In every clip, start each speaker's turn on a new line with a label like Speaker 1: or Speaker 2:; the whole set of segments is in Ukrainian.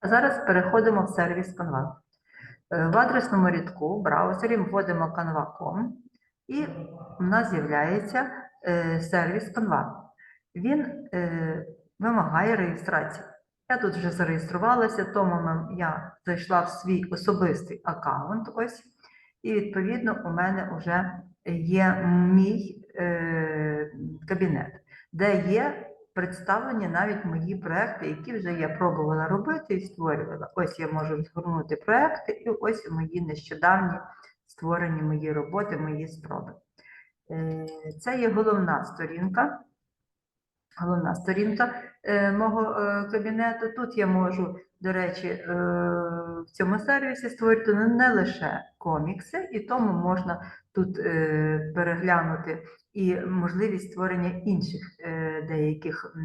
Speaker 1: А Зараз переходимо в сервіс Canva. Е, В адресному рядку в браузері вводимо canva.com і в нас з'являється е, сервіс Canva. Він е, вимагає реєстрації. Я тут вже зареєструвалася, тому я зайшла в свій особистий аккаунт. Ось, і відповідно у мене вже є мій кабінет, де є представлені навіть мої проекти, які вже я пробувала робити і створювала. Ось я можу згорнути проекти, і ось мої нещодавні створені мої роботи, мої спроби. Е, Це є головна сторінка. Головна сторінка е, мого е, кабінету. Тут я можу, до речі, в цьому сервісі створити не- лише комікси, і тому можна тут переглянути і можливість створення інших е, деяких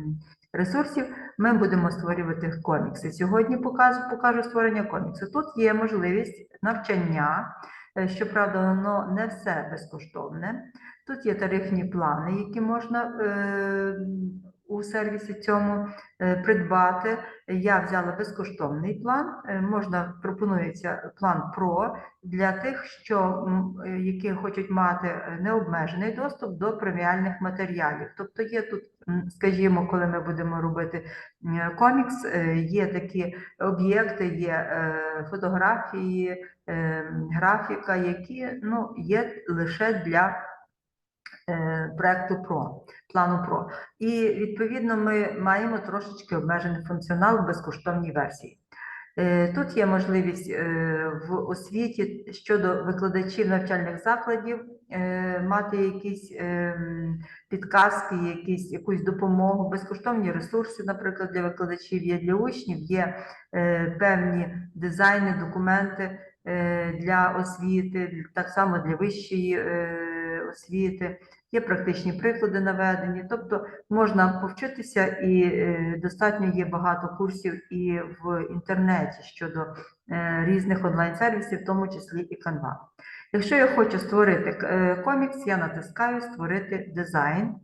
Speaker 1: ресурсів. Ми будемо створювати комікси. Сьогодні покажу, покажу створення коміксу. Тут є можливість навчання, е, щоправда, воно не все безкоштовне. Тут є тарифні плани, які можна е, у сервісі цьому е, придбати. Я взяла безкоштовний план. е, Можна пропонується план Pro для тих, що е, які хочуть мати необмежений доступ до преміальних матеріалів. Тобто є тут, скажімо, коли ми будемо робити комікс, є такі об'єкти, є фотографії, е, графіка, які ну, є лише для проекту PRO, плану PRO. І відповідно ми маємо трошечки обмежений функціонал в безкоштовній версії. Е, Тут є можливість е, в освіті щодо викладачів навчальних закладів е, мати якісь е, підказки, якісь, якусь допомогу, безкоштовні ресурси, наприклад, для викладачів є для учнів, є е, певні дизайни, документи е, для освіти, так само для вищої е, освіти. Є практичні приклади наведені, тобто можна повчитися і е, достатньо є багато курсів і в інтернеті щодо е, різних онлайн-сервісів, в тому числі і Canva. Якщо я хочу створити е, комікс, я натискаю Створити дизайн.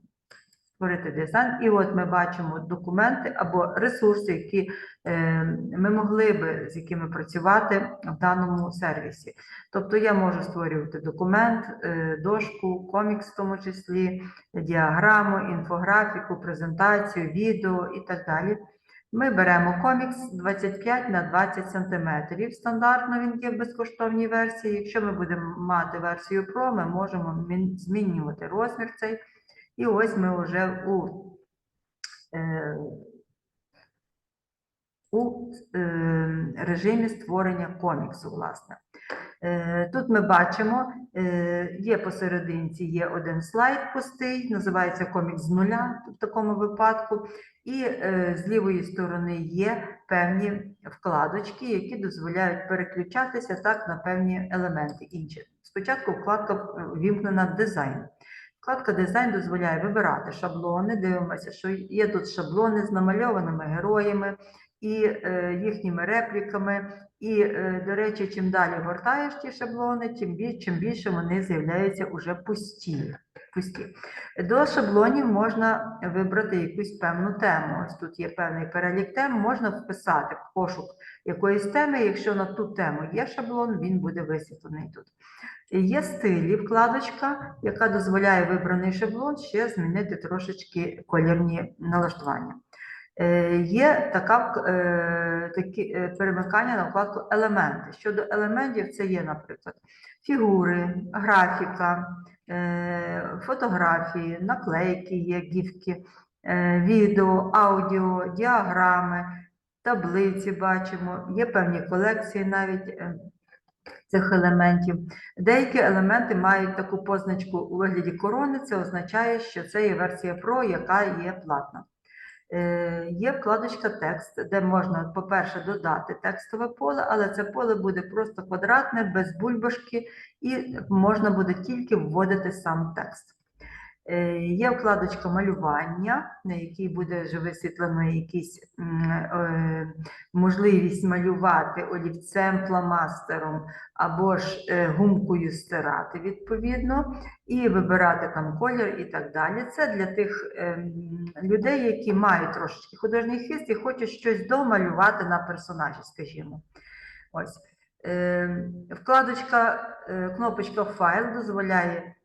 Speaker 1: Створити дизайн, і от ми бачимо документи або ресурси, які е, ми могли би з якими працювати в даному сервісі. Тобто я можу створювати документ, е, дошку, комікс в тому числі, діаграму, інфографіку, презентацію, відео і так далі. Ми беремо комікс 25 на 20 см. Стандартно він є в безкоштовній версії. Якщо ми будемо мати версію Pro, ми можемо змінювати розмір цей. І ось ми вже у, е, у е, режимі створення коміксу, власне. Е, Тут ми бачимо, е, є посерединці є один слайд пустий, називається комікс з нуля в такому випадку, і е, з лівої сторони є певні вкладочки, які дозволяють переключатися так на певні елементи інші. Спочатку вкладка вімкнена дизайн. Вкладка дизайн дозволяє вибирати шаблони. Дивимося, що є тут шаблони з намальованими героями і е, їхніми репліками. І, е, до речі, чим далі гортаєш ті шаблони, чим більше вони з'являються уже пусті. Пусті. До шаблонів можна вибрати якусь певну тему. Ось тут є певний перелік тем, можна вписати пошук якоїсь теми. Якщо на ту тему є шаблон, він буде висвітлений тут. Є стилі вкладочка, яка дозволяє вибраний шаблон ще змінити трошечки колірні налаштування. Е, Є така, е, такі е, перемикання на вкладку елементи. Щодо елементів, це є, наприклад, фігури, графіка, фотографії, наклейки, є гіфки, відео, аудіо, діаграми, таблиці бачимо, є певні колекції навіть. Цих елементів. Деякі елементи мають таку позначку у вигляді корони, це означає, що це є версія Pro, яка є платна. Е, Є вкладочка текст, де можна, по-перше, додати текстове поле, але це поле буде просто квадратне, без бульбашки, і можна буде тільки вводити сам текст. Е, Є вкладочка малювання, на якій буде вже висвітлено якісь е, можливість малювати олівцем, фломастером або ж е, гумкою стирати відповідно, і вибирати там колір і так далі. Це для тих людей, які мають трошечки художній хист і хочуть щось домалювати на персонажі, скажімо. Ось. Вкладочка, кнопочка файл дозволяє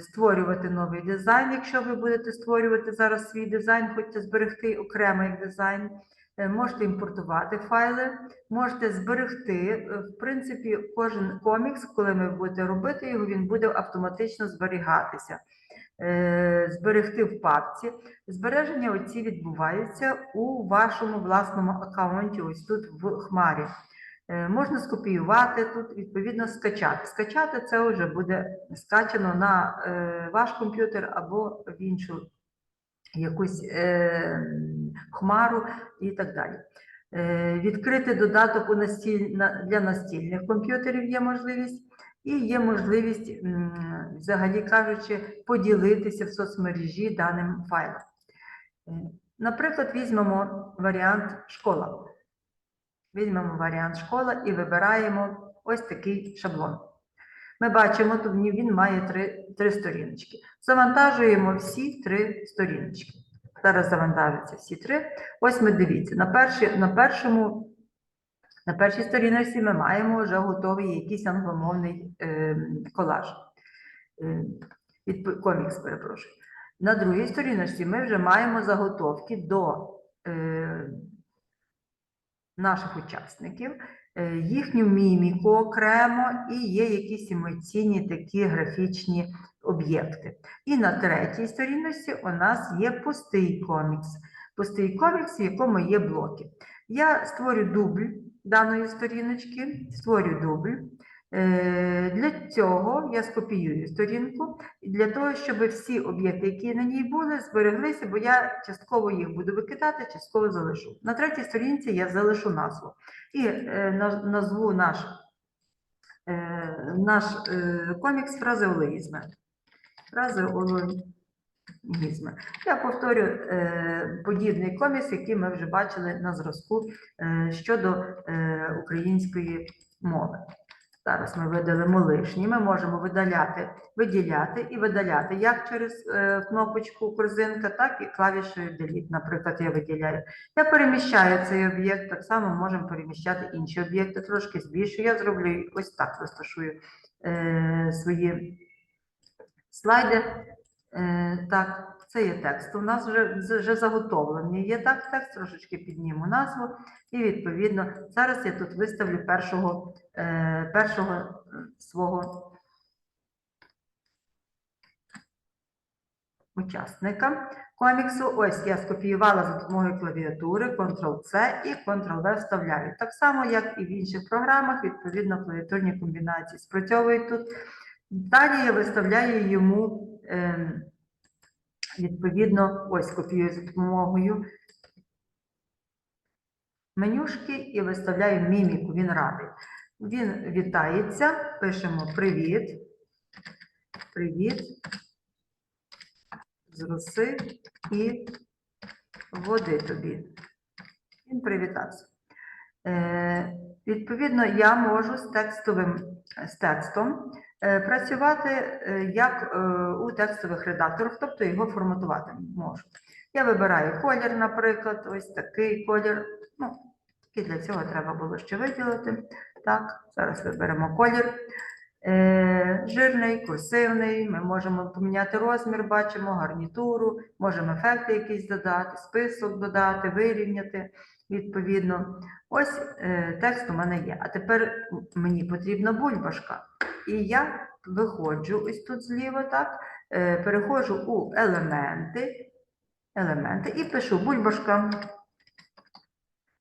Speaker 1: створювати новий дизайн. Якщо ви будете створювати зараз свій дизайн, хочете зберегти окремий дизайн. Е, Можете імпортувати файли, можете зберегти. Е, В принципі, кожен комікс, коли ви будете робити його, він буде автоматично зберігатися. Е, Зберегти в папці. Збереження оці відбуваються у вашому власному аккаунті, ось тут в Хмарі. Е, Можна скопіювати тут, відповідно, скачати. Скачати це вже буде скачано на е, ваш комп'ютер або в іншу якусь е, хмару і так далі. Відкрити додаток для настільних комп'ютерів є можливість, і є можливість, взагалі кажучи, поділитися в соцмережі даним файлом. Наприклад, візьмемо варіант школа. Візьмемо варіант школа і вибираємо ось такий шаблон. Ми бачимо, тут він має три, три сторіночки. Завантажуємо всі три сторіночки. Зараз завантажуються всі три. Ось ми дивіться, на, перші, на, першому, на першій сторіночці ми маємо вже готовий якийсь англомовний е, колаж. Е, відп- комікс, перепрошую. На другій сторіночці ми вже маємо заготовки до е, наших учасників, е, їхню міміку окремо і є якісь емоційні такі графічні об'єкти. І на третій сторінності у нас є пустий комікс. Пустий комікс, в якому є блоки. Я створю дубль даної сторіночки, створю дубль. Е, Для цього я скопіюю сторінку для того, щоб всі об'єкти, які на ній були, збереглися, бо я частково їх буду викидати, частково залишу. На третій сторінці я залишу назву і е, назву наш, е, наш комікс фразеологізми. Фразеологізми. Я повторю подібний комікс, який ми вже бачили на зразку щодо української мови. Зараз ми видалимо лишні. Ми можемо видаляти, виділяти і видаляти як через е, кнопочку корзинка, так і клавішою Delete. Наприклад, я виділяю. Я переміщаю цей об'єкт, так само можемо переміщати інші об'єкти, трошки збільшу. Я зроблю ось так, розташую е, свої слайди. Е, так, це є текст. У нас вже, вже заготовлений. Є так, текст, трошечки підніму назву. І відповідно зараз я тут виставлю першого, е, першого е, свого учасника коміксу. Ось я скопіювала за допомогою клавіатури Ctrl-C і Ctrl-V вставляю. Так само, як і в інших програмах, відповідно, клавіатурні комбінації спрацьовують тут. Далі я виставляю йому відповідно, ось копіюю за допомогою менюшки і виставляю міміку, він радий. Він вітається, пишемо привіт. Привіт. З роси і води тобі. Він привітався. Е, відповідно, я можу з текстовим з текстом працювати е, як е, у текстових редакторах, тобто його форматувати можу. Я вибираю колір, наприклад, ось такий колір. Ну, і для цього треба було ще виділити. Так, зараз виберемо колір. Е, жирний, курсивний, ми можемо поміняти розмір, бачимо, гарнітуру, можемо ефекти якісь додати, список додати, вирівняти відповідно. Ось е, текст у мене є. А тепер мені потрібна бульбашка. І я виходжу ось тут зліва, так, е, переходжу у елементи, елементи і пишу бульбашка.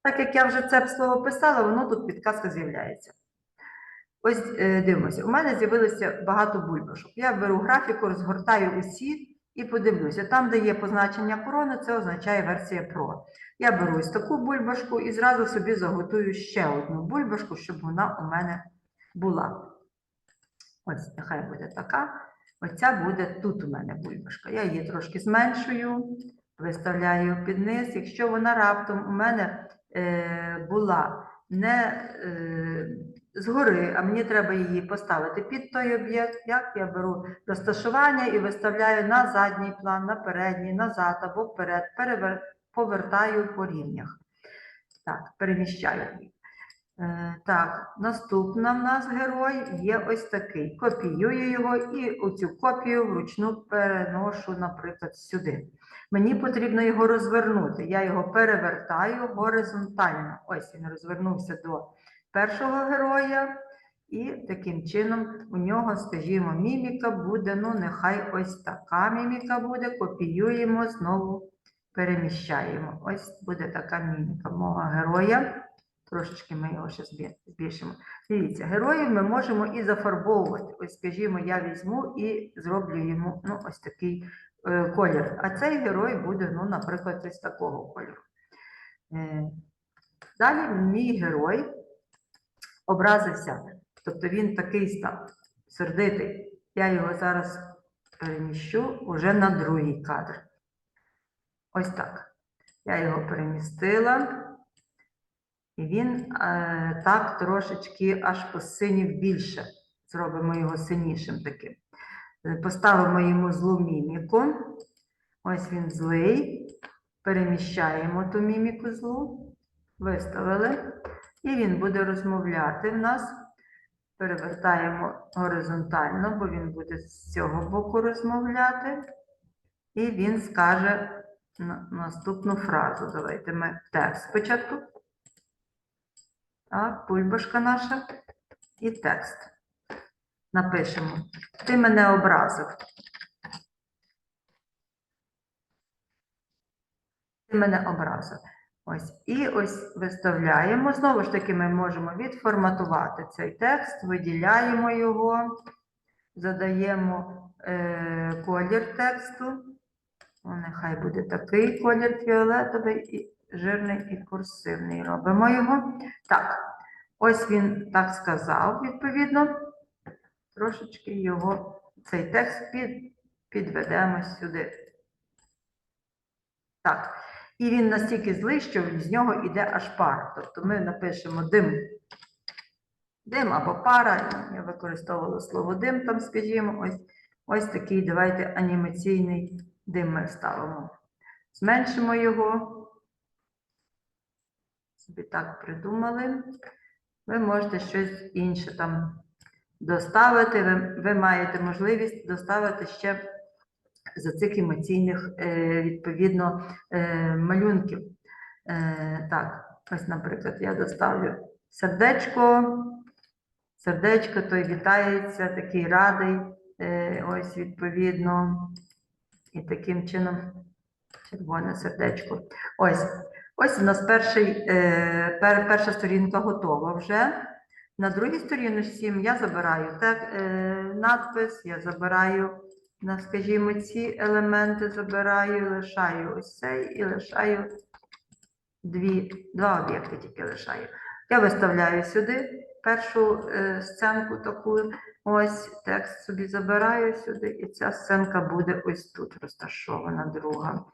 Speaker 1: Так як я вже це слово писала, воно тут підказка з'являється. Ось е, дивимося, у мене з'явилося багато бульбашок. Я беру графіку, розгортаю усі і подивлюся. Там, де є позначення корони, це означає версія Pro. Я беру ось таку бульбашку і зразу собі заготую ще одну бульбашку, щоб вона у мене була. Ось, нехай буде така. Оця буде тут у мене бульбашка. Я її трошки зменшую, виставляю під низ. Якщо вона раптом у мене е, була не е, згори, а мені треба її поставити під той об'єкт, як я беру розташування і виставляю на задній план, на передній, назад або вперед, перевер... повертаю по рівнях. Так, переміщаю її. Е, Так, наступна в нас герой є ось такий. Копіюю його і оцю копію вручну переношу, наприклад, сюди. Мені потрібно його розвернути. Я його перевертаю горизонтально. Ось він розвернувся до першого героя. І таким чином у нього, скажімо, міміка буде, ну, нехай ось така міміка буде. Копіюємо, знову переміщаємо. Ось буде така міміка мого героя. Трошечки ми його ще збільшимо. Дивіться, героїв ми можемо і зафарбовувати. Ось, скажімо, я візьму і зроблю йому ну, ось такий е, колір. А цей герой буде, ну, наприклад, ось такого кольору. Е, далі мій герой образився. Тобто він такий став сердитий. Я його зараз переміщу уже на другий кадр. Ось так. Я його перемістила. І він е, так трошечки аж посинів більше. Зробимо його синішим таким. Поставимо йому злу міміку. Ось він злий. Переміщаємо ту міміку злу. Виставили. І він буде розмовляти в нас. Перевертаємо горизонтально, бо він буде з цього боку розмовляти. І він скаже наступну фразу. Давайте ми текст спочатку. Так, бульбашка наша і текст. Напишемо. Ти мене образив. Ти мене образив. Ось. І ось виставляємо. Знову ж таки, ми можемо відформатувати цей текст, виділяємо його, задаємо е, колір тексту. Нехай буде такий колір фіолетовий, і жирний і курсивний. Робимо його. Так, ось він так сказав, відповідно. Трошечки його, цей текст під, підведемо сюди. Так. І він настільки злий, що з нього йде аж пара. Тобто ми напишемо дим. Дим або пара. Я використовувала слово дим, там, скажімо, ось, ось такий, давайте анімаційний дим ми ставимо. Зменшимо його. Собі так придумали. Ви можете щось інше там доставити. Ви, ви маєте можливість доставити ще за цих емоційних, е, відповідно, е, малюнків. Е, Так, ось, наприклад, я доставлю сердечко. Сердечко той вітається, такий радий. Ось, відповідно. І таким чином червоне сердечко. Ось. Ось у нас перший, пер, перша сторінка готова вже. На другій сторіночці я забираю так, надпис, я забираю, на, скажімо, ці елементи забираю, лишаю ось цей і лишаю дві, два об'єкти тільки лишаю. Я виставляю сюди першу е, сценку таку, ось текст собі забираю сюди, і ця сценка буде ось тут розташована, друга.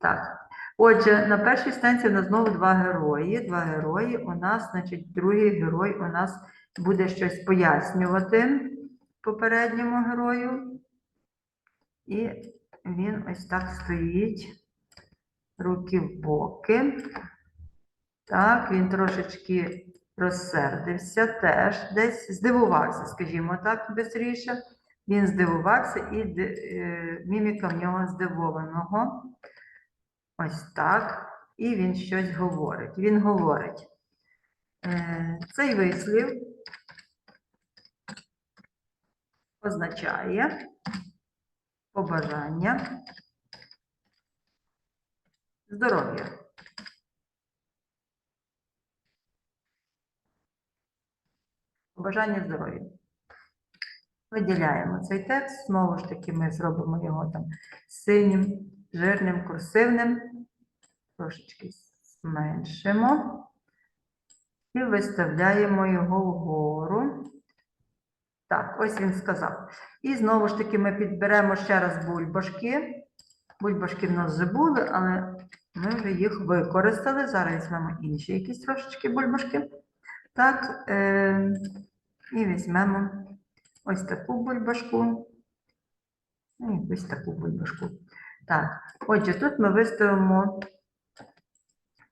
Speaker 1: Так. Отже, на першій станції у нас знову два герої. Два герої. У нас, значить, другий герой у нас буде щось пояснювати попередньому герою. І він ось так стоїть, руки в боки. Так, він трошечки розсердився теж, десь здивувався, скажімо так, бистріше. Він здивувався і е, міміка в нього здивованого. Ось так. І він щось говорить. Він говорить. Е, Цей вислів означає побажання здоров'я. Побажання здоров'я. Виділяємо цей текст, знову ж таки, ми зробимо його там синім, жирним, курсивним. Трошечки зменшимо. І виставляємо його вгору. Так, ось він сказав. І знову ж таки ми підберемо ще раз бульбашки. Бульбашки в нас вже були, але ми вже їх використали. Зараз візьмемо інші якісь трошечки бульбашки. Так, е, і візьмемо ось таку бульбашку. І ось таку бульбашку. Так, отже, тут ми виставимо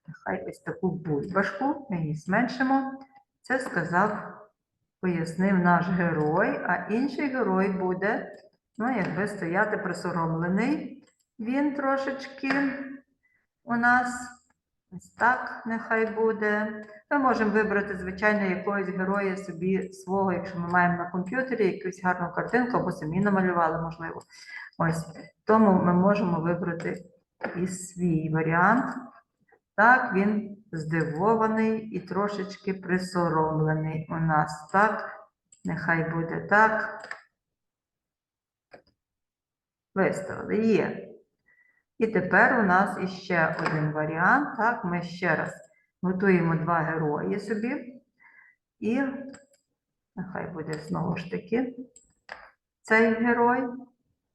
Speaker 1: нехай ось таку бульбашку, ми її зменшимо. Це сказав, пояснив наш герой, а інший герой буде, ну, якби стояти присоромлений. Він трошечки у нас ось так нехай буде. Ми можемо вибрати, звичайно, якогось героя собі свого, якщо ми маємо на комп'ютері якусь гарну картинку, або самі намалювали, можливо. Ось. Тому ми можемо вибрати і свій варіант. Так, він здивований і трошечки присоромлений у нас. Так, нехай буде так. Виставили. Є. І тепер у нас іще один варіант. Так, ми ще раз готуємо два герої собі. І нехай буде знову ж таки цей герой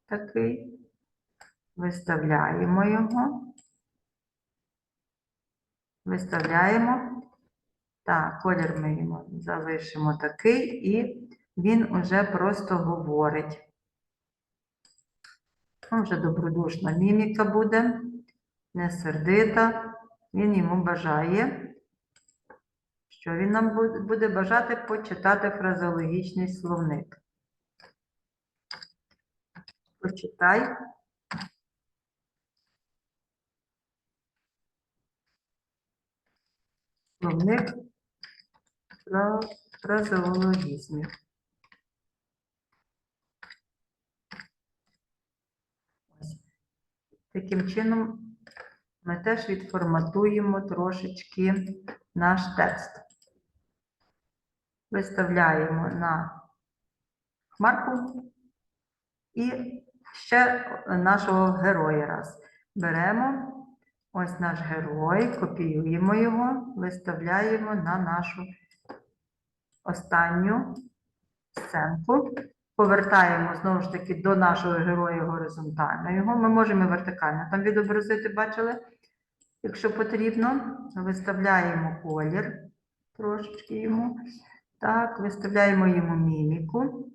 Speaker 1: такий. Виставляємо його. Виставляємо. Так, колір ми йому залишимо такий, і він уже просто говорить. Ну, вже добродушна міміка буде, не сердита. Він йому бажає, що він нам буде бажати почитати фразеологічний словник. Почитай. Словник фра- фразеологізмів. Таким чином ми теж відформатуємо трошечки наш текст. Виставляємо на хмарку і ще нашого героя раз. Беремо ось наш герой, копіюємо його, виставляємо на нашу останню сценку. Повертаємо знову ж таки до нашого героя горизонтально. Його ми можемо вертикально там відобразити, бачили? Якщо потрібно, виставляємо колір трошечки йому. Так, виставляємо йому міміку.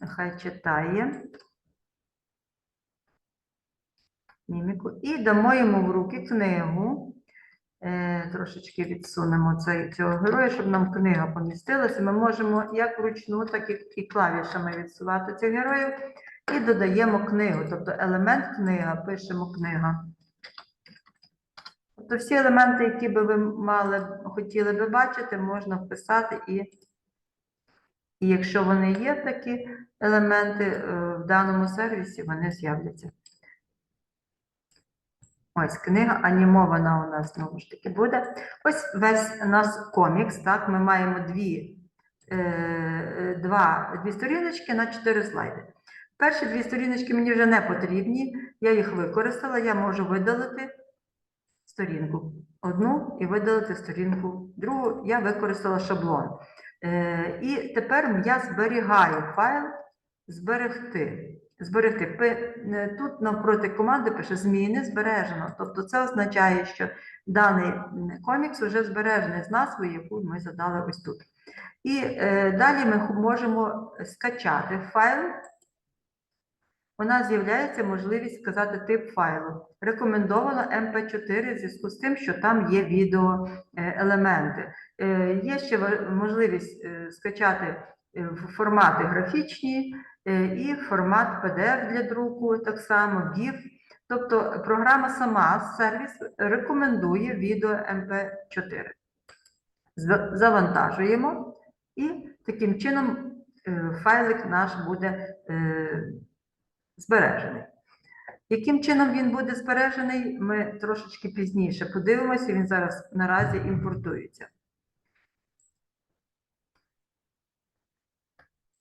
Speaker 1: Нехай читає. Міміку. І дамо йому в руки книгу. Е, трошечки відсунемо цей, цього героя, щоб нам книга помістилася. Ми можемо як вручну, так і, і клавішами відсувати цих героїв. І додаємо книгу. Тобто елемент книга, пишемо книга. Тобто всі елементи, які би ви мали, хотіли би бачити, можна вписати і, і якщо вони є такі елементи е, в даному сервісі, вони з'являться. Ось книга анімована у нас знову ж таки буде. Ось весь у нас комікс. Так, ми маємо дві, е, два, дві сторіночки на чотири слайди. Перші дві сторіночки мені вже не потрібні. Я їх використала. Я можу видалити сторінку одну і видалити сторінку другу. Я використала шаблон. Е, і тепер я зберігаю файл зберегти. Зберегти. Е, Тут навпроти команди пише зміни збережено. Тобто це означає, що даний комікс вже збережений з назвою, яку ми задали ось тут. І е, далі ми можемо скачати файл. У нас з'являється можливість сказати тип файлу. Рекомендовано MP4 в зв'язку з тим, що там є відеоелементи. Е, Є ще можливість е, скачати е, формати графічні е, і формат PDF для друку, так само GIF. Тобто програма сама, сервіс рекомендує відео MP4. Завантажуємо і таким чином е, файлик наш буде е, збережений. Яким чином він буде збережений, ми трошечки пізніше подивимося, він зараз наразі імпортується.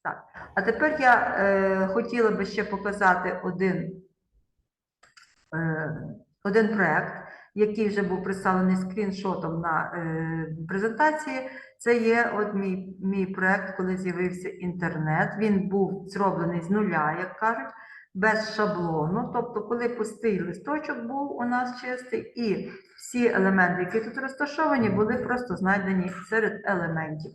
Speaker 1: Так, а тепер я е, хотіла би ще показати один, е, один проект. який вже був представлений скріншотом на е, презентації. Це є от мій, мій проект, коли з'явився інтернет. Він був зроблений з нуля, як кажуть, без шаблону. Тобто, коли пустий листочок був у нас чистий, і всі елементи, які тут розташовані, були просто знайдені серед елементів.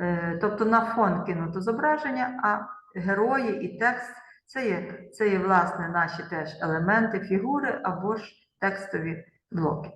Speaker 1: Е, Тобто на фон кинуто зображення, а герої і текст це є, це є власне наші теж елементи, фігури або ж текстові блоки.